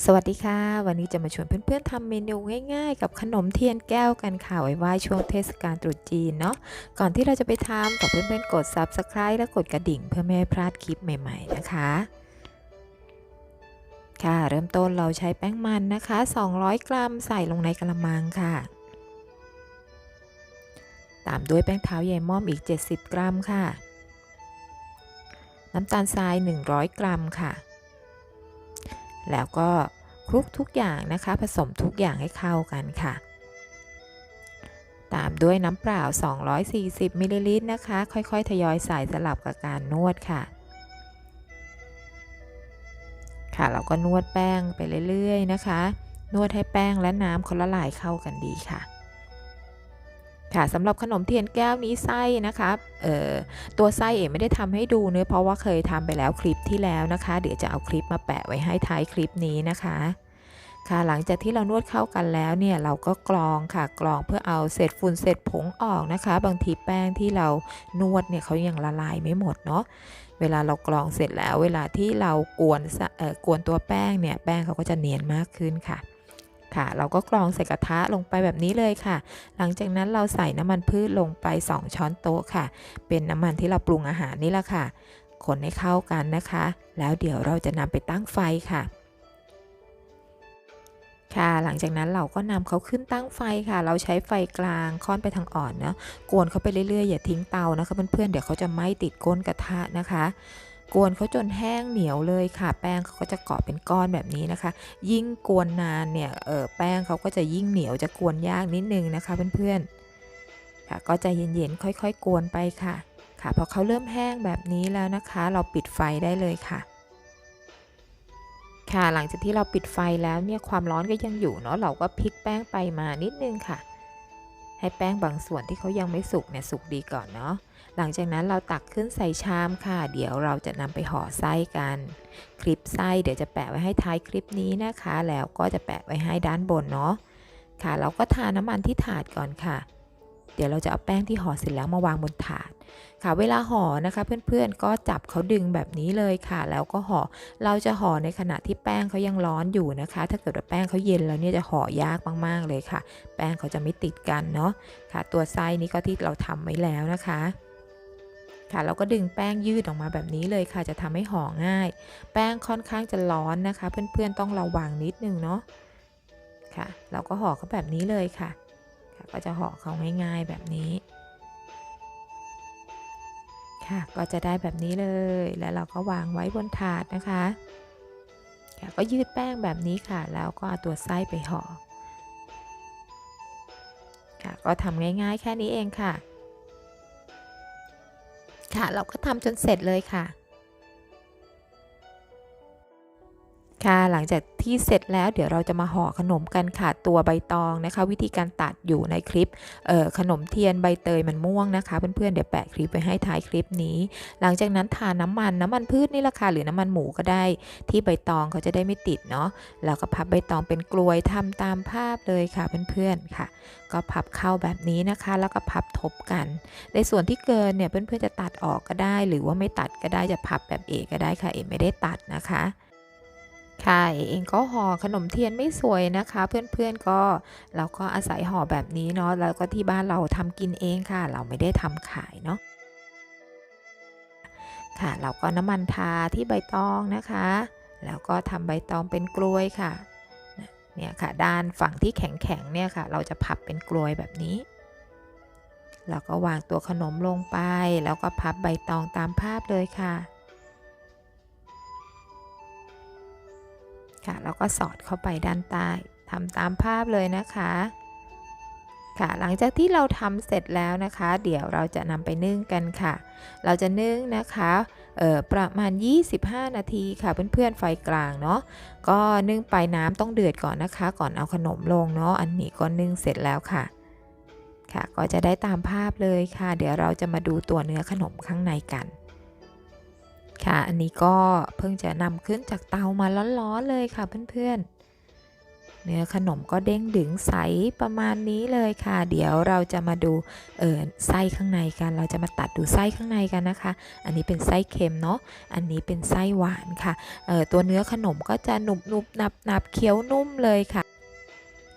สวัสดีค่ะ วันนี้จะมาชวนเพื่อนๆทำเมนูง่ายๆ กับขนมเทียนแก้วกันค่ะไว้ไหว้ช่วงเทศกาลตรุษจีนเนาะก่อนที่เราจะไปทำฝากเพื่อนๆกด Subscribe และกดกระดิ่งเพื่อไม่ให้พลาดคลิปใหม่ๆนะคะ ค่ะเริ่มต้นเราใช้แป้งมันนะคะ 200 กรัมใส่ลงในกระมังค่ะ ตามด้วยแป้งเท้าใยม่อมอีก 70 กรัมค่ะ น้ำตาลทราย 100 กรัมค่ะ แล้วก็คลุกทุกอย่างนะคะ ผสมทุกอย่างให้เข้ากันค่ะ ตามด้วยน้ำเปล่า 240มิลลิลิตรนะคะ ค่อยๆ ทยอยใส่สลับกับการนวดค่ะ ค่ะเราก็นวดแป้งไปเรื่อยๆนะคะ นวดให้แป้งและน้ำเขาละลายเข้ากันดีค่ะ ค่ะสำหรับขนมเทียนแก้วนี้ไส้นะคะตัวไส้เอ๋ไม่ได้ทำให้ดูเนื้อเพราะว่าเคยทำไปแล้วคลิปที่แล้วนะคะ เดี๋ยวจะเอาคลิปมาแปะไว้ให้ท้ายคลิปนี้นะคะ ค่ะหลังจากที่เรานวดเข้ากันแล้วเนี่ยเราก็กรองค่ะกรองเพื่อเอาเศษฝุ่นเศษผงออกนะคะ บางทีแป้งที่เรานวดเนี่ยเขายังละลายไม่หมดเนาะเวลาเรากรองเสร็จแล้ว เวลาที่เรากวนเอ่อกวนตัวแป้งเนี่ยแป้งเขาก็จะเนียนมากขึ้นค่ะ ค่ะ เราก็กรองใส่กระทะลงไปแบบนี้เลยค่ะ หลังจากนั้นเราใส่น้ำมันพืชลงไป 2 ช้อนโต๊ะค่ะ เป็นน้ำมันที่เราปรุงอาหารนี่แหละค่ะ คนให้เข้ากันนะคะ แล้วเดี๋ยวเราจะนำไปตั้งไฟค่ะค่ะ หลังจากนั้นเราก็นำเขาขึ้นตั้งไฟค่ะ เราใช้ไฟกลางค่อนไปทางอ่อนเนาะกวนเขาไปเรื่อยๆ อย่าทิ้งเตานะคะเพื่อนๆ เดี๋ยวเขาจะไหม้ติดก้นกระทะนะคะ กวนเขาจนแห้งเหนียวเลยค่ะ แป้งเขาก็จะเกาะเป็นก้อนแบบนี้นะคะ ยิ่งกวนนานเนี่ยเออแป้งเขาก็จะยิ่งเหนียวจะกวนยากนิดนึงนะคะเพื่อนๆค่ะก็ใจเย็นๆค่อยๆ กวนไปค่ะ ค่ะพอเขาเริ่มแห้งแบบนี้แล้วนะคะ เราปิดไฟได้เลยค่ะค่ะหลังจากที่เราปิดไฟแล้วเนี่ยความร้อนก็ยังอยู่เนาะเราก็พลิกแป้งไปมานิดนึงค่ะ ให้แป้งบางส่วนที่เขายังไม่สุกเนี่ยสุกดีก่อนเนาะ หลังจากนั้นเราตักขึ้นใส่ชามค่ะ เดี๋ยวเราจะนำไปห่อไส้กัน คลิปไส้เดี๋ยวจะแปะไว้ให้ท้ายคลิปนี้นะคะ แล้วก็จะแปะไว้ให้ด้านบนเนาะ ค่ะ เราก็ทาน้ำมันที่ถาดก่อนค่ะ เดี๋ยวเราจะเอาแป้งที่ห่อเสร็จแล้วมาวางบนถาดค่ะเวลาห่อนะคะเพื่อนๆก็จับเขาดึงแบบนี้เลยค่ะ แล้วก็ห่อเราจะห่อในขณะที่แป้งเขายังร้อนอยู่นะคะ ถ้าเกิดว่าแป้งเขาเย็นแล้วเนี่ยจะห่อยากมากๆเลยค่ะ แป้งเขาจะไม่ติดกันเนาะค่ะ ตัวไส้นี้ก็ที่เราทำไว้แล้วนะคะค่ะเราก็ดึงแป้งยืดออกมาแบบนี้เลยค่ะ จะทำให้ห่อง่าย แป้งค่อนข้างจะร้อนนะคะ เพื่อนๆต้องระวังนิดนึงเนาะค่ะ เราก็ห่อเขาแบบนี้เลยค่ะ ค่ะก็จะห่อเขาง่ายๆแบบนี้ ค่ะก็จะได้แบบนี้เลยแล้วเราก็วางไว้บนถาดนะคะค่ะก็ยืดแป้งแบบนี้ค่ะ แล้วก็เอาตัวไส้ไปห่อค่ะก็ทำง่ายๆแค่นี้เองค่ะ ค่ะเราก็ทำจนเสร็จเลยค่ะ ค่ะหลังจากที่เสร็จแล้วเดี๋ยวเราจะมาห่อขนมกันค่ะตัวใบตองนะคะ วิธีการตัดอยู่ในคลิปออขนมเทียนใบเตยมันม่วงนะคะ เพื่อนๆเดี๋ยวแปะคลิปไว้ให้ท้ายคลิปนี้ หลังจากนั้นทาน้ำมันน้ำมันพืชนี่แหละค่ะหรือน้ำมันหมูก็ได้ ที่ใบตองเขาจะได้ไม่ติดเนาะแล้วก็พับใบตองเป็นกลวยทำตามภาพเลยค่ะเพื่อนๆค่ะ ก็พับเข้าแบบนี้นะคะ แล้วก็พับทบกัน ในส่วนที่เกินเนี่ยเพื่อนๆจะตัดออกก็ได้ หรือว่าไม่ตัดก็ได้จะพับแบบเอก็ได้ค่ะเอไม่ได้ตัดนะคะ ค่ะเอเองก็ห่อขนมเทียนไม่สวยนะคะ เพื่อนๆก็เราก็อาศัยห่อแบบนี้เนาะแล้วก็ที่บ้านเราทำกินเองค่ะ เราไม่ได้ทำขายเนาะค่ะ เราก็น้ำมันทาที่ใบตองนะคะ แล้วก็ทำใบตองเป็นกลวยค่ะเนี่ยค่ะด้านฝั่งที่แข็งๆเนี่ยค่ะ เราจะพับเป็นกลวยแบบนี้ แล้วก็วางตัวขนมลงไป แล้วก็พับใบตองตามภาพเลยค่ะ ค่ะแล้วก็สอดเข้าไปด้านใต้ทำตามภาพเลยนะคะ ค่ะหลังจากที่เราทำเสร็จแล้วนะคะ เดี๋ยวเราจะนำไปนึ่งกันค่ะ เราจะนึ่งนะคะประมาณ 25 นาทีค่ะเพื่อนๆไฟกลางเนาะก็นึ่งไปน้ำต้องเดือดก่อนนะคะ ก่อนเอาขนมลงเนาะอันนี้ก็นึ่งเสร็จแล้วค่ะ ค่ะก็จะได้ตามภาพเลยค่ะ เดี๋ยวเราจะมาดูตัวเนื้อขนมข้างในกัน ค่ะ อันนี้ก็เพิ่งจะนำขึ้นจากเตามาร้อนๆเลยค่ะเพื่อนๆ เนื้อขนมก็เด้งดึงใสประมาณนี้เลยค่ะ เดี๋ยวเราจะมาดูเออไส้ข้างในกัน เราจะมาตัดดูไส้ข้างในกันนะคะ อันนี้เป็นไส้เค็มเนาะ อันนี้เป็นไส้หวานค่ะ เออตัวเนื้อขนมก็จะหนุบหนุบนับนับเคี้ยวนุ่มเลยค่ะ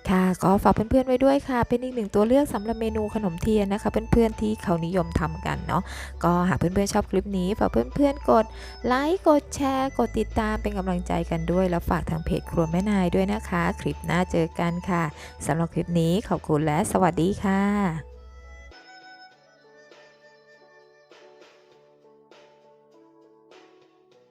ค่ะก็ฝากเพื่อนๆไว้ด้วยค่ะ เป็นอีกหนึ่งตัวเลือกสำหรับเมนูขนมเทียนนะคะ เพื่อนๆที่เขานิยมทำกันเนาะก็หากเพื่อนๆชอบคลิปนี้ฝากเพื่อนๆกดไลค์กดแชร์กดติดตามเป็นกำลังใจกันด้วย แล้วฝากทางเพจครัวแม่นายด้วยนะคะ คลิปหน้าเจอกันค่ะสำหรับคลิปนี้ขอบคุณและสวัสดีค่ะ